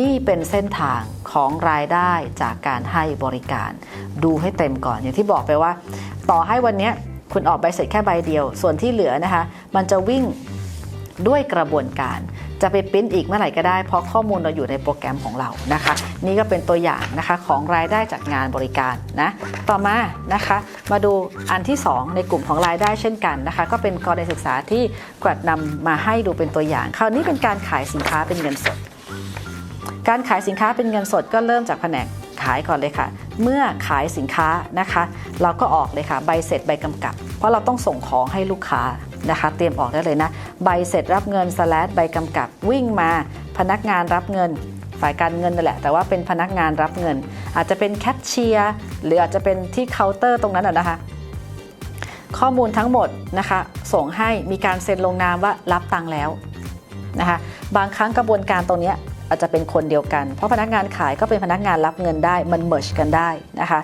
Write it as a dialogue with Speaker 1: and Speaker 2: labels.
Speaker 1: นี่เป็นเส้นทางของรายได้จากการให้บริการ ดูให้เต็มก่อนอย่างที่บอกไปว่า ต่อให้วันนี้คุณออกใบเสร็จแค่ใบเดียว ส่วนที่เหลือนะคะ มันจะวิ่งด้วยกระบวนการจะไปปริ้นอีกเมื่อไหร่ก็ได้ เพราะข้อมูลเราอยู่ในโปรแกรมของเรานะคะ นี่ก็เป็นตัวอย่างนะคะของรายได้จากงานบริการนะต่อมานะคะ มาดูอันที่ 2 ในกลุ่มของรายได้เช่นกันนะคะ ก็เป็นกรณีศึกษาที่กวัดนำมาให้ดูเป็นตัวอย่าง คราวนี้เป็นการขายสินค้าเป็นเงินสด การขายสินค้าเป็นเงินสดก็เริ่มจากแผนกขายก่อนเลยค่ะ เมื่อขายสินค้านะคะ เราก็ออกเลยค่ะใบเสร็จใบกำกับ เพราะเราต้องส่งของให้ลูกค้านะคะ เตรียมออกได้เลยนะใบเสร็จรับเงินสแลดใบกำกับ วิ่งมาพนักงานรับเงินฝ่ายการเงินนั่นแหละ แต่ว่าเป็นพนักงานรับเงิน อาจจะเป็นแคชเชียร์หรืออาจจะเป็นที่เคาน์เตอร์ตรงนั้นนะคะ ข้อมูลทั้งหมดนะคะ ส่งให้มีการเซ็นลงนามว่ารับตังค์แล้วนะคะ บางครั้งกระบวนการตรงนี้ อาจจะเป็นคนเดียวกัน เพราะพนักงานขายก็เป็นพนักงานรับเงินได้มันเมิร์ชกันได้นะคะ